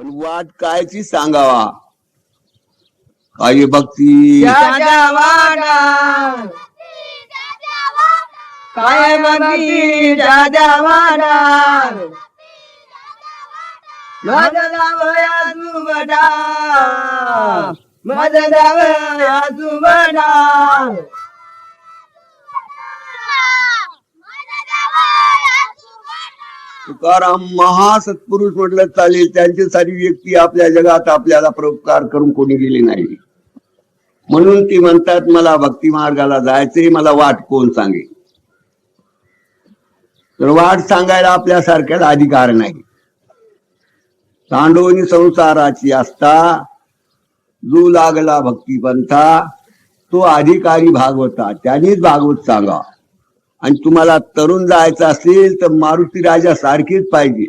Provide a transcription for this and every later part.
पण वाट कायची सांगावा? काय भक्ती. राजा वाडा काय भक्ती? राजा वाडा माझा दावया जुबडा माझा तुकाराम महासत्पुरुष म्हटलं चालेल त्यांच्यासारी व्यक्ती आपल्या जगात आपल्याला प्रकार करून कोणी गेली नाही. म्हणून ती म्हणतात मला भक्ती मार्गाला जायचंय मला वाट कोण सांगे तर वाट सांगायला आपल्यासारख्याला अधिकार नाही. सांडोनी संसाराची असता जो लागला भक्तीपंथा तो अधिकारी भागवता त्यांनीच भागवत सांगा. आणि तुम्हाला तरुण जायचं असेल तर मारुती राजा सारखीच पाहिजे.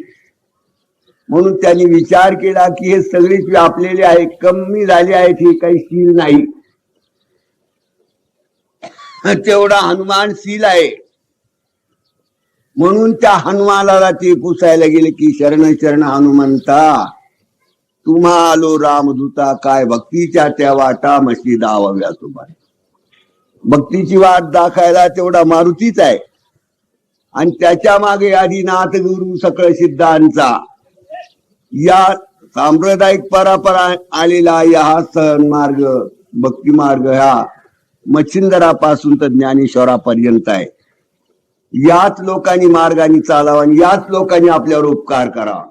म्हणून त्यांनी विचार केला की हे सगळेच व्यापलेले आहे कमी झाले आहेत हे काही शील नाही. तेवढा हनुमान शील आहे. म्हणून त्या हनुमानाला ते पुसायला गेले की शरण शरण हनुमंता तुम्हा आलो रामदूता काय भक्तीच्या त्या वाटा मशी दावाव्या तुम्हाला. भक्तीची वाट दाखायला तेवढा मारुतीच आहे. आणि त्याच्यामागे आदिनाथ गुरु सकळ सिद्धांचा या सांप्रदायिक परंपरा आलेला या हा सण मार्ग भक्ती मार्ग ह्या मच्छिंदरापासून तर ज्ञानेश्वरापर्यंत आहे. याच लोकांनी मार्गाने चालावा आणि याच लोकांनी आपल्यावर उपकार करावा.